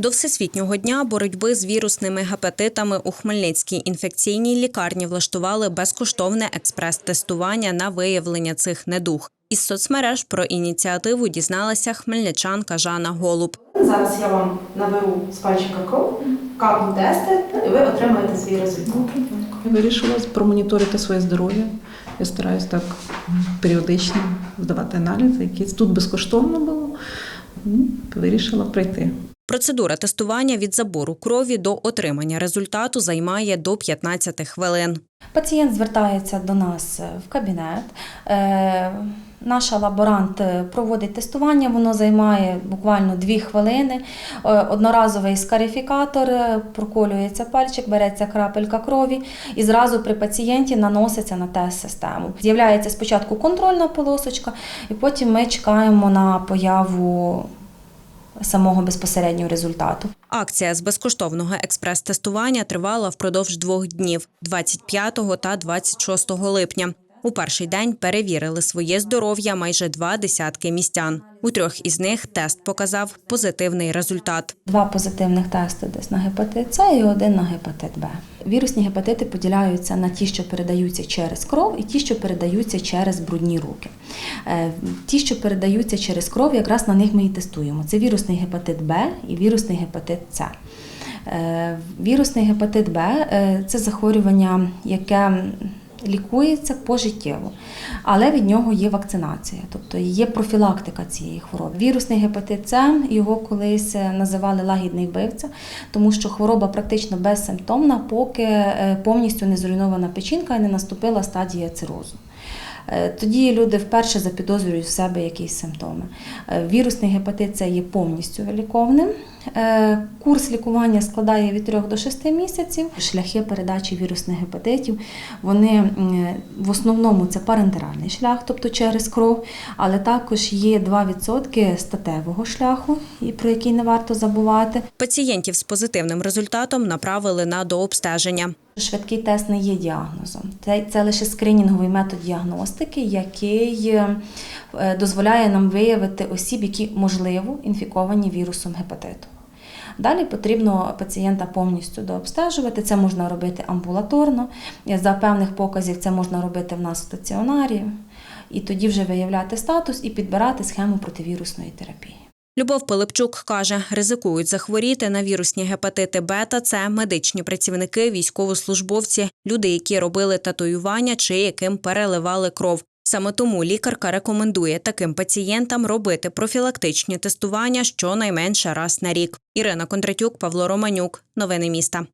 До Всесвітнього дня боротьби з вірусними гепатитами у Хмельницькій інфекційній лікарні влаштували безкоштовне експрес-тестування на виявлення цих недуг. Із соцмереж про ініціативу дізналася хмельничанка Жана Голуб. Зараз я вам наберу з пальчика кров, капну тести, і ви отримаєте свій результат. Я вирішила промоніторити своє здоров'я. Я стараюсь так періодично здавати аналізи, якісь тут безкоштовно було. Ну, Вирішила прийти. Процедура тестування від забору крові до отримання результату займає до 15 хвилин. Пацієнт звертається до нас в кабінет. Е, Наша лаборант проводить тестування, воно займає буквально 2 хвилини. Е, Одноразовий скарифікатор, е, проколюється пальчик, береться крапелька крові і зразу при пацієнті наноситься на тест-систему. З'являється спочатку контрольна полосочка, і потім ми чекаємо на появу самого безпосереднього результату. Акція з безкоштовного експрес-тестування тривала впродовж двох днів 25 та 26 липня. У перший день перевірили своє здоров'я майже два десятки містян. У трьох із них тест показав позитивний результат. Два позитивних тести десь на гепатит С і один на гепатит Б. Вірусні гепатити поділяються на ті, що передаються через кров, і ті, що передаються через брудні руки. Е, Ті, що передаються через кров, якраз на них ми і тестуємо. Це вірусний гепатит Б і вірусний гепатит С. Е, Вірусний гепатит Б е, це захворювання, яке лікується пожиттєво, але від нього є вакцинація, тобто є профілактика цієї хвороби. Вірусний гепатит С його колись е, називали лагідний вбивця, тому що хвороба практично безсимптомна, поки е, повністю не зруйнована печінка і не наступила стадія цирозу. Е, Тоді люди вперше запідозрюють в себе якісь симптоми. Е, Вірусний гепатит це є повністю виліковним. Е, Курс лікування складає від 3 до 6 місяців. Шляхи передачі вірусних гепатитів вони в основному це парентеральний шлях, тобто через кров, але також є 2% статевого шляху, про який не варто забувати. Пацієнтів з позитивним результатом направили на дообстеження. Швидкий тест не є діагнозом. Це, це лише скринінговий метод діагностики, який е, дозволяє нам виявити осіб, які можливо інфіковані вірусом гепатиту. Далі потрібно пацієнта повністю дообстежувати. Це можна робити амбулаторно. За певних показів це можна робити в нас в стаціонарі, і тоді вже виявляти статус і підбирати схему противірусної терапії. Любов Пилипчук каже, ризикують захворіти на вірусні гепатити бета. Це медичні працівники, військовослужбовці, люди, які робили татуювання чи яким переливали кров. Саме тому лікарка рекомендує таким пацієнтам робити профілактичні тестування щонайменше раз на рік. Ірина Кондратюк, Павло Романюк. Новини міста.